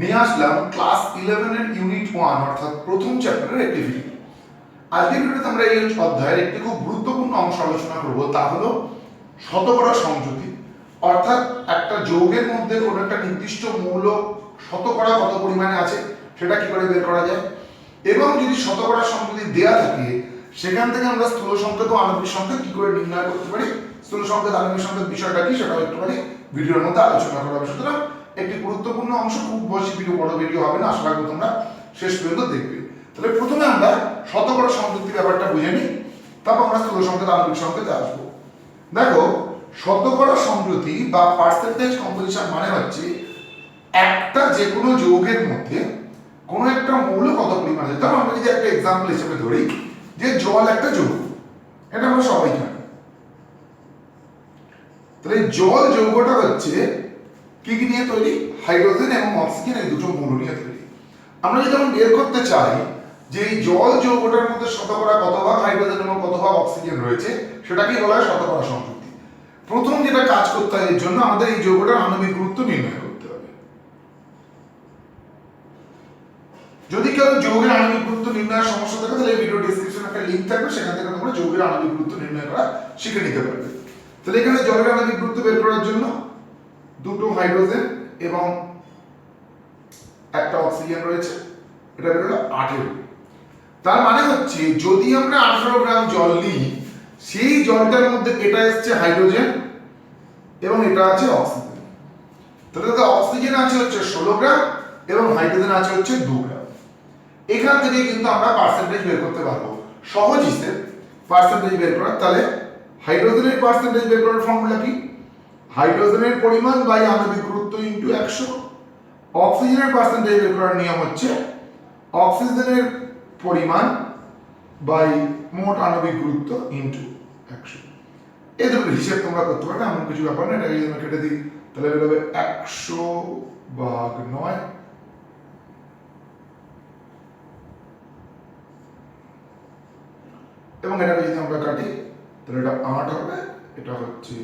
নিয়ে আসলাম ক্লাস ইলেভেনের ইউনিট ওয়ান অর্থাৎ প্রথম চ্যাপ্টারের একটি ভিডিও আজকের ভিডিওতে আমরা এই অধ্যায়ের একটি খুব গুরুত্বপূর্ণ অংশ আলোচনা করব, তা হলো শতকরা সংযুতি অর্থাৎ একটা যৌগের মধ্যে কোনো একটা নির্দিষ্ট মৌল শতকরা কত পরিমাণে আছে, সেটা কি করে বের করা যায়? এবং যদি শতকরা সংযুতি দেয়া থাকে, সেখান থেকে আমরা স্থূল সংকেত ও আণবিক সংকেত কি করে নির্ণয় করতে পারি? স্থূল সংকেত আণবিক সংকেত বিষয়টা কি, সেটাও একটুখানি ভিডিওর মধ্যে আলোচনা করা হবে সুতরাং একটি গুরুত্বপূর্ণ অংশ, খুব বেশি ভিডিও, বড় ভিডিও হবে না, আশা রাখব তোমরা শেষ পর্যন্ত দেখবে। তাহলে প্রথমে আমরা শতকরা সংযুক্তি ব্যাপারটা বুঝে নিই, তারপর আমরা স্থূল সংকেত আণবিক সংকেতে আসব। দেখো, শতকরা সংযুতি বা পার্সেন্টেজ কম্পোজিশন মানে হচ্ছে একটা যে কোনো যৌগের মধ্যে কোনো একটা মৌল কত পরিমাণ আছে। তার আমরা যদি একটা এক্সাম্পল হিসেবে ধরি, যে জল একটা যৌগ, এটা আমরা সবাই জানি। তাহলে জল যৌগটা হচ্ছে কি কি নিয়ে তৈরি? হাইড্রোজেন এবং অক্সিজেন এই দুটো মৌল নিয়ে তৈরি। আমরা যদি এখন বের করতে চাই যে এই জল যৌগটার মধ্যে শতকরা কত ভাগ হাইড্রোজেন এবং কত ভাগ অক্সিজেন রয়েছে, সেটাকেই বলা হয় শতকরা সংযুক্তি প্রথম যেটা কাজ করতে হয় এর জন্য আমাদের এই যৌগটার আণবিক গুরুত্ব নির্ণয় করতে হবে। যদি কেউ যৌগের আণবিক গুরুত্ব নির্ণয়ের সমস্যা থাকে, তাহলে ভিডিও ডিসক্রিপশনে একটা লিংক থাকবে, সেখান থেকে তোমরা যৌগের আণবিক গুরুত্ব নির্ণয় করা শিখে নিতে পারবে। তাহলে এখানে জলের আণবিক গুরুত্ব বের করার জন্য দুটো হাইড্রোজেন এবং একটা অক্সিজেন রয়েছে। এটা বের হলো আঠেরো। তার মানে হচ্ছে, যদি আমরা আঠারো গ্রাম জল নিই, সেই জলটার মধ্যে এটা এসছে হাইড্রোজেন এবং এটা আছে অক্সিজেন। তাহলে অক্সিজেন আছে হচ্ছে ষোলো গ্রাম এবং হাইড্রোজেন আছে হচ্ছে দু গ্রাম। এখান থেকে কিন্তু আমরা পার্সেন্টেজ বের করতে পারব। সহজ হিসেব পার্সেন্টেজ বের করার। তাহলে হাইড্রোজেনের পার্সেন্টেজ বের করার ফর্মুলা কি? হাইড্রোজেনের পরিমাণ বাই আণবিক গুরুত্ব ইন্টু একশো। অক্সিজেনের পার্সেন্টেজ বের করার নিয়ম হচ্ছে অক্সিজেনের পরিমাণ বাই মোট আণবিক গুরুত্ব ইন্টু একশো। এই দুটোর হিসেব তোমরা করতে পারবে, এমন কিছু ব্যাপার না এটাকে যদি কেটে দিই, তাহলে বেরোবে একশো ভাগ নয়। এবং এটাকে যদি আমরা কাটি, তাহলে এটা আট হবে, এটা হচ্ছে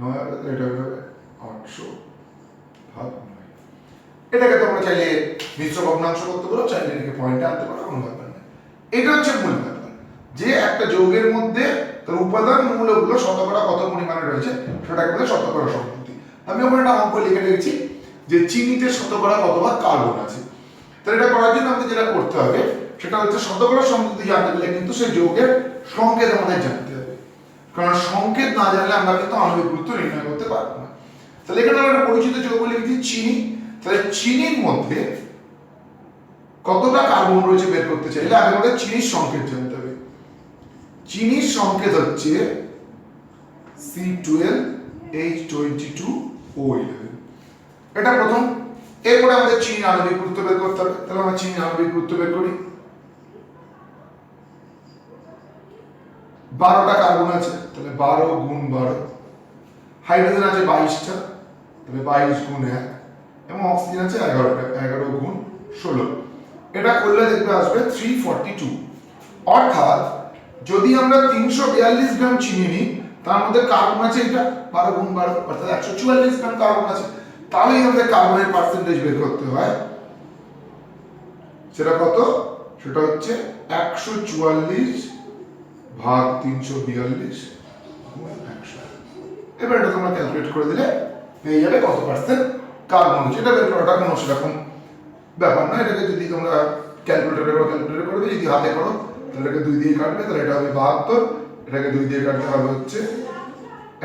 নয় এটা হবে আটশো ভাগ নয় এটাকে তোমরা চাইলে মিশ্র ভগ্নাংশ করতে পারো, চাইলে এটাকে পয়েন্টে আনতে পারো, কোনো ব্যাপার নেই এটা হচ্ছে মূল ব্যাপার। যে একটা যৌগের মধ্যে তার উপাদান মূলগুলো শতকরা কত পরিমাণে রয়েছে, সেটাকে বলে শতকরা সংযুক্তি আমি ওখানে একটা অঙ্ক লিখে রেখেছি, যে চিনিতে শতকরা কত ভাগ কার্বন আছে। তাহলে এটা করার জন্য আমাদের যেটা করতে হবে, সেটা হচ্ছে শতকরা সংযুক্তি জানতে গেলে কিন্তু সেই যৌগের সংকেত আমাদের জানতে কারণ সংকেত না জানলে আমরা কিন্তু আণবিক গুরুত্ব নির্ণয় করতে পারব না। তাহলে এখানে আমরা একটা পরিচিত যৌগ লিখেছি চিনি। তাহলে চিনির মধ্যে কতটা কার্বন রয়েছে বের করতে চাইলে আগে আমাদের চিনির সংকেত জানতে হবে। চিনির সংকেত হচ্ছে C twelve H twenty two O eleven এটা প্রথম। এরপরে আমাদের চিনির আণবিক গুরুত্ব বের করতে হবে। তাহলে আমরা চিনির আণবিক গুরুত্ব বের করি। বারোটা কার্বন আছে? তাহলে বারো গুণ বারো। হাইড্রোজেন আছে বাইশটা, তাহলে বাইশ গুণ এক। এবং অক্সিজেন আছে এগারোটা, এগারো গুণ ষোলো। এটা করলে দেখবে আসবে থ্রি ফর্টি টু অর্থাৎ যদি আমরা তিনশো বিয়াল্লিশ গ্রাম চিনি নিই, তার মধ্যে কার্বন আছে এটা? বারো গুণ বারো, অর্থাৎ একশো চুয়াল্লিশ গ্রাম কার্বন আছে। তাহলেই আমাদের কার্বনের পার্সেন্টেজ বের করতে হয়। সেটা কত? সেটা হচ্ছে একশো চুয়াল্লিশ ভাগ তিনশো বিয়াল্লিশ একশো। এবার এটা তোমরা ক্যালকুলেট করে দিলে পেয়ে যাবে কত পার্সেন্ট কার্বন হচ্ছে। এটা বের করাটা কোনো সেরকম ব্যাপার না এটাকে যদি তোমরা ক্যালকুলেটরে করো ক্যালকুলেটর করবে যদি হাতে করো, তাহলে এটাকে দুই দিয়ে কাটবে, তাহলে এটা হবে বাহাত্তর। এটাকে দুই দিয়ে কাটতে হবে হচ্ছে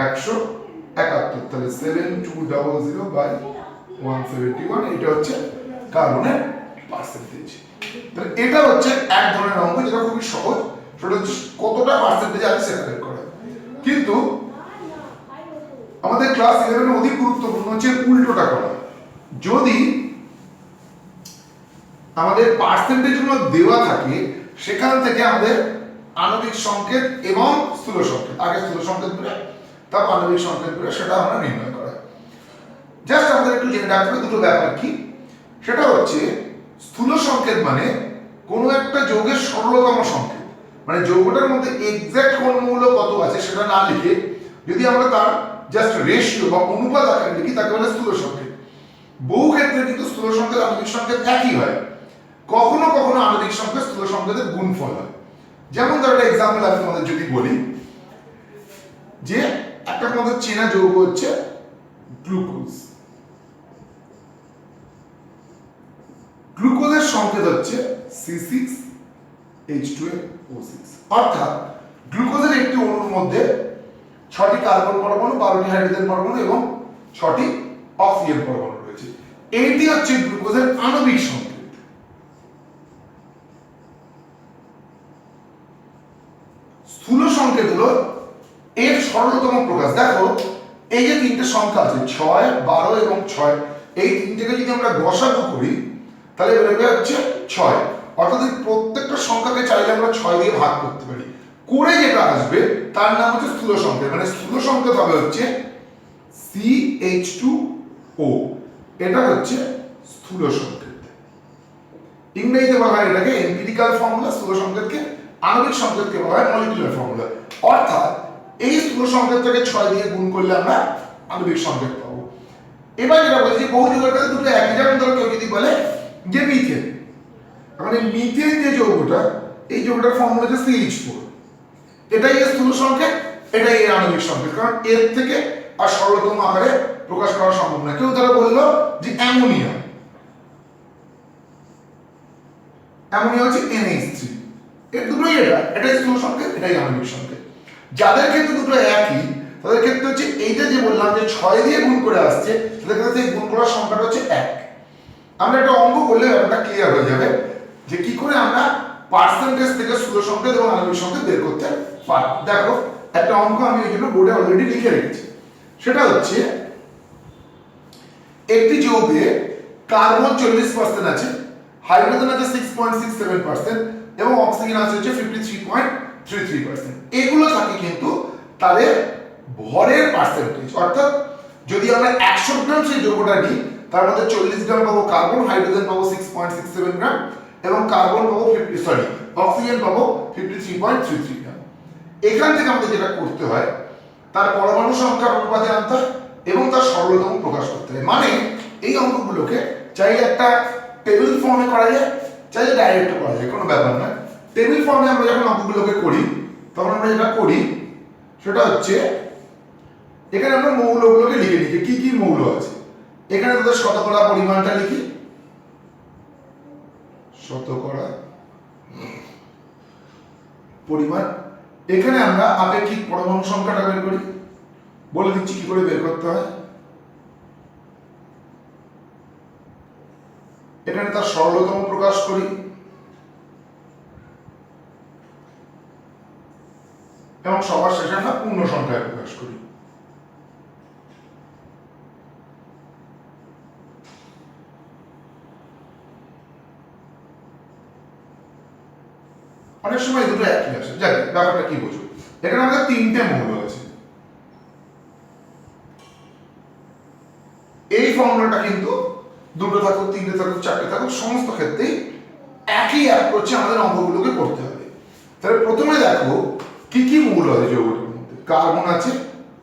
একশো একাত্তর। তাহলে seven two double zero by one seventy one এটা হচ্ছে কার্বনের পার্সেন্টেজ তাহলে এটা হচ্ছে এক ধরনের অঙ্ক, যেটা খুবই সহজ। সেটা কতটা পার্সেন্টেজ আছে সেটা বের করা। কিন্তু আমাদের ক্লাস ইলেভেনে অধিক গুরুত্বপূর্ণ হচ্ছে উল্টোটা করা। যদি আমাদের পার্সেন্টেজগুলো দেওয়া থাকে, সেখান থেকে আমাদের আণবিক সংকেত এবং স্থূল সংকেত, আগে স্থূল সংকেত বলে তারপর আণবিক সংকেত বলে সেটা আমরা নির্ণয় করা। জাস্ট আমাদের একটু জেনে রাখতে দুটো ব্যাপার কি। সেটা হচ্ছে স্থূল সংকেত মানে কোনো একটা যৌগের সরলতম সংকেত। মানে যৌগটার মধ্যে এক্সাক্ট কোন মূল্য কত আছে সেটা না লিখে যদি আমরা তার জাস্ট রেশিও বা অনুপাত আকারে লিখি, তাকে বলে স্থূল সংকেত। বহু ক্ষেত্রে কিন্তু স্থূল সংকেত, আণবিক সংকেত একই হয়। কখনো কখনো আণবিক সংকেত স্থূল সংকেতের গুণফল হয়। যেমন ধরো একটা এক্সাম্পল আমি তোমাদের যদি বলি, যে একটা তোমাদের চেনা যৌগ হচ্ছে গ্লুকোজ গ্লুকোজের সংকেত হচ্ছে C six H two O six অর্থাৎ গ্লুকোজের একটি অণুর মধ্যে ছটি কার্বন পরমাণু, বারোটি হাইড্রোজেন পরমাণু এবং ছটি অক্সিজেন পরমাণু রয়েছে। এইটি হচ্ছে গ্লুকোজের আণবিক সংকেত। স্থূল সংকেত হলো এর সরলতম প্রকাশ। দেখো, এই যে তিনটে সংখ্যা আছে, ছয়, বারো এবং ছয়, এই তিনটেকে যদি আমরা গসাগু করি, তাহলে হচ্ছে ছয়। অর্থাৎ এই প্রত্যেকটা সংখ্যাকে চাইলে আমরা ছয় দিয়ে ভাগ করতে পারি। করে যেটা আসবে, তার নাম হচ্ছে স্থূল সংকেত মানে স্থূল সংকেত হবে হচ্ছে সি এইচ টু ও এটা হচ্ছে স্থূল সংকেত ইংরেজিতে বলা হয় এটাকে এম্পিরিক্যাল ফর্মুলা স্থূল সংকেতকে আণবিক সংকেতকে বলা হয় মলিকুলার ফর্মুলা অর্থাৎ এই স্থূল সংকেতটাকে ছয় দিয়ে গুণ করলে আমরা আণবিক সংকেত পাবো। এবার যেটা বলছি, বহু যৌগের কাছে দুটো একই যেমন ধরো কেউ যদি বলে যে মিথেন মানে মিথেন যে যৌগটা, এই যৌগটার ফর্মুলা হচ্ছে সিএইচ ফোর এটাই এর স্থূল সংকেত, এটাই এর আণবিক সংকেত। কারণ এর থেকে আর সরলতম আকারে প্রকাশ করা সম্ভব না কেউ তারা বলল যে অ্যামোনিয়া। অ্যামোনিয়া হচ্ছে NH3 এর দুটোই এটা, এটাই স্থূল সংকেত, এটাই আণবিক সংকেত। যাদের ক্ষেত্রে দুটো একই, তাদের ক্ষেত্রে হচ্ছে এইটা যে বললাম যে ছয় দিয়ে গুণ করে আসছে, তাদের ক্ষেত্রে গুণ করার সংখ্যাটা হচ্ছে এক। আমরা একটা অঙ্ক করলে ব্যাপারটা ক্লিয়ার হয়ে যাবে। যে কি করে আমরা পার্সেন্টেজ থেকে স্থূল সংকেত এবং আণবিক সংকেত বের করতে পারি। দেখো, একটা অঙ্ক আমি ওই জন্য বোর্ডে অলরেডি লিখে রেখেছি। সেটা হচ্ছে, একটি যৌগে কার্বন চল্লিশ পার্সেন্ট আছে হাইড্রোজেন আছে six point six seven percent এবং অক্সিজেন আছে হচ্ছে fifty three point three three percent এগুলো থাকে কিন্তু তাদের ভরের পার্সেন্টেজ অর্থাৎ যদি আমরা একশো গ্রাম সেই যৌগটা নিই, তার মধ্যে চল্লিশ গ্রাম পাবো কার্বন হাইড্রোজেন পাবো six point six seven gram এবং কার্বন পাবো ফিফটি সরি অক্সিজেন পাবো fifty three point three three gram এখান থেকে আমাদের যেটা করতে হয়, তার পরমাণু সংখ্যার অনুপাতে আনতে এবং তার সরলতম প্রকাশ করতে হয়। মানে এই অঙ্কগুলোকে চাই একটা টেবিল ফর্মে করা যায় চাই ডাইরেক্ট করা যায়, কোনো ব্যাপার না টেবিল ফর্মে আমরা যখন অঙ্কগুলোকে করি, তখন আমরা যেটা করি, সেটা হচ্ছে, এখানে আমরা মৌলগুলোকে লিখে যে কি কি মৌল আছে। এখানে তাদের শতকরা পরিমাণটা লিখি শতকরা পরিমাণ এখানে আমরা আপেক্ষিক পরমাণু সংখ্যাটা বের করি। বলে দিচ্ছি কি করে বের করতে হয়। এখানে তার সরলতম প্রকাশ করি। এবং সবার শেষে আমরা পূর্ণ সংখ্যায় প্রকাশ করি অনেক সময় দুটো একই আসে যাক ব্যাপারটা কি বোঝো এখানে আমাদের তিনটে মৌল আছে এই ফর্মুলাটা কিন্তু দুটো থাকুক, তিনটে থাকুক, চারটে থাকুক, সমস্ত ক্ষেত্রেই একই অ্যাপ্রোচে আমাদের অঙ্কগুলোকে করতে হবে। তাহলে প্রথমে দেখো কি কি মৌল আছে যৌগটার মধ্যে। কার্বন আছে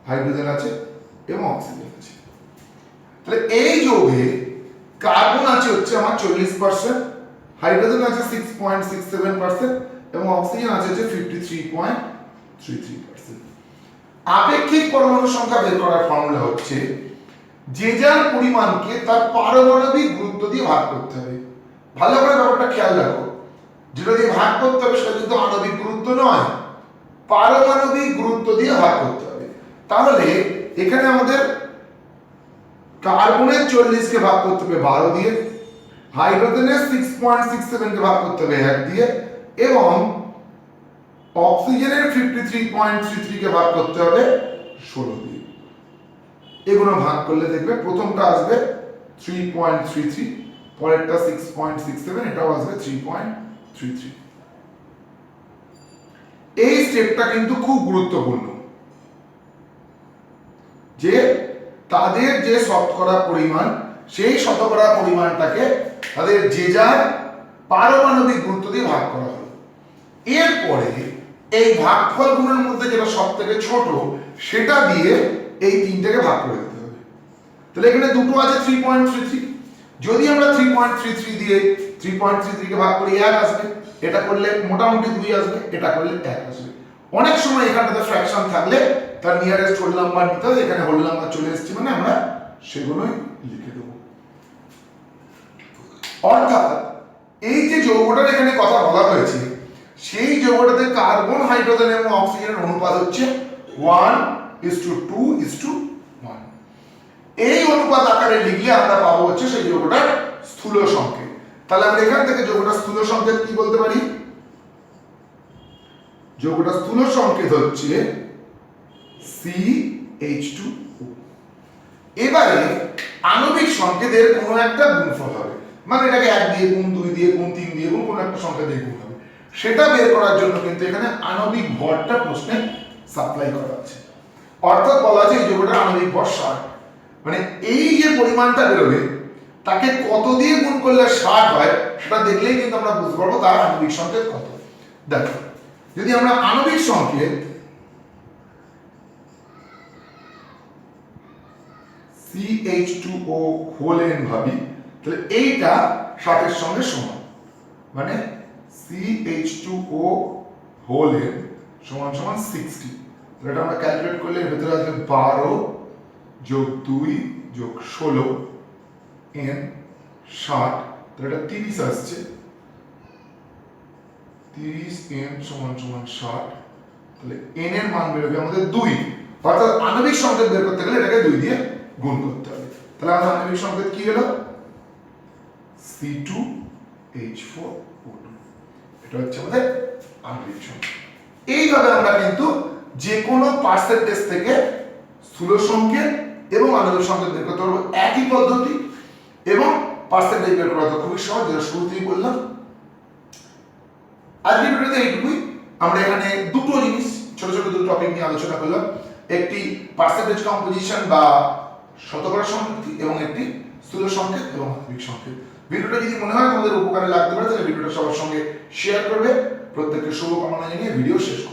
হাইড্রোজেন আছে এবং অক্সিজেন আছে। তাহলে এই যৌগে কার্বন আছে হচ্ছে আমার চল্লিশ পার্সেন্ট হাইড্রোজেন আছে six point six seven percent এবং অক্সিজেন আছে হচ্ছে ফিফটি থ্রি পয়েন্ট আপেক্ষিক পরমাণু সংখ্যা বের করার ফর্মুলা হচ্ছে, যে যার পরিমাণকে তার পারমাণবিক গুরুত্ব দিয়ে ভাগ করতে হবে। ভালো করে ব্যাপারটা খেয়াল রাখো। যেটা দিয়ে ভাগ করতে হবে সেটা কিন্তু আণবিক গুরুত্ব নয়, পারমাণবিক গুরুত্ব দিয়ে ভাগ করতে হবে। তাহলে এখানে আমাদের কার্বনের চল্লিশকে ভাগ করতে হবে বারো দিয়ে, হাইড্রোজেনের সিক্স পয়েন্ট সিক্স সেভেনকে ভাগ করতে হবে এক দিয়ে, এবং অক্সিজেনের ফিফটি থ্রি পয়েন্ট থ্রি থ্রিকে ভাগ করতে হবে ষোলো দিয়ে। এগুলো ভাগ করলে দেখবে প্রথমটা আসবে থ্রি পয়েন্ট থ্রি থ্রি পরেরটা সিক্স পয়েন্ট সিক্স সেভেন এটাও আসবে থ্রি পয়েন্ট থ্রি থ্রি এই স্টেপটা কিন্তু খুব গুরুত্বপূর্ণ। যে তাদের যে শতকরা পরিমাণ, সেই শতকরা পরিমাণটাকে তাদের যে যার পারমাণবিক গুরুত্ব দিয়ে ভাগ করা হলো। এরপরে এই ভাগফলগুলোর মধ্যে যেটা সব থেকে ছোট, সেটা দিয়ে এই তিনটাকে ভাগ করে দিতে হবে। তাহলে এখানে দুটো আছে থ্রি পয়েন্ট থ্রি থ্রি যদি আমরা থ্রি পয়েন্ট থ্রি থ্রি দিয়ে থ্রি পয়েন্ট থ্রি থ্রিকে ভাগ করি, এক আসবে। এটা করলে মোটামুটি দুই আসবে, এটা করলে এক আসবে। অনেক সময় এখানটাতে ফ্র্যাকশন থাকলে তার নিয়ারেস্ট হোল নাম্বার নিতে হবে এখানে হোল নাম্বার চলে এসেছে মানে আমরা সেগুলোই লিখে দেবো। অর্থাৎ এই যে যৌগটার এখানে কথা বলা হয়েছে সেই যৌগটাতে কার্বন, হাইড্রোজেন এবং অক্সিজেনের অনুপাত হচ্ছে one is to two two is to. One অনুপাত আকারে লিখলে আমরা পাবো হচ্ছে সেই যৌগটার স্থূল সংকেত। তাহলে আমরা এখান থেকে যৌগটার স্থূল সংকেত কি বলতে পারি? যৌগটার স্থূল সংকেত হচ্ছে সি এইচ টু এবারে আণবিক সংকেতের কোনো একটা গুণফল হবে। মানে এটাকে এক দিয়ে গুণ, দুই দিয়ে গুণ, তিন দিয়ে গুণ কোনো একটা সংখ্যা দিয়ে গুণ হবে। সেটা বের করার জন্য কিন্তু এখানে আণবিক ভরটা প্রশ্নে সাপ্লাই করা আছে অর্থাৎ বলা আছে এই যৌগটার আণবিক ভর ষাট। মানে এই যে পরিমাণটা বেরোবে, তাকে কত দিয়ে গুণ করলে ষাট হয়, সেটা দেখলেই কিন্তু আমরা বুঝতে পারব তার আণবিক সংকেত কত। দেখো, যদি আমরা আণবিক সংকেত CH2O হোল এন ভাবি, তাহলে এইটা ষাটের সঙ্গে সমান। মানে CH2O হোল এন সমান সমান সিক্সটি এটা আমরা ক্যালকুলেট করলে এর আসবে বারো যোগ দুই যোগ ষোলো এন ষাট। তাহলে এটা তিরিশ আসছে। তিরিশ এন সমান সমান ষাট। তাহলে এন এর মান বেরোবে আমাদের দুই। অর্থাৎ আণবিক সংকেত বের করতে গেলে এটাকে দুই দিয়ে গুণ করতে হবে। তাহলে আমাদের আণবিক সংকেত কি হলো? C two H four O two এটা হচ্ছে আমাদের আণবিক এইভাবে আমরা কিন্তু যে কোনো পার্সেন্টেজ থেকে স্থূল সংকেত এবং আণবিক সংকেত বের করতে পারব একই পদ্ধতি এবং পার্সেন্টেজ বের করা তো খুবই সহজ, যেটা শুরুতেই বললাম। আজকের ভিডিওতে এইটুকুই। আমরা এখানে দুটো জিনিস, ছোট ছোট দুটো টপিক নিয়ে আলোচনা করলাম। একটি পার্সেন্টেজ কম্পোজিশন বা শতকরা সংকেত এবং একটি স্থূল সংকেত এবং আণবিক সংকেত। ভিডিওটা যদি মনে হয় তোমাদের উপকারে লাগতে পারে, তাহলে ভিডিওটা সবার সঙ্গে শেয়ার করবে প্রত্যেককে শুভকামনা জানিয়ে ভিডিও শেষ।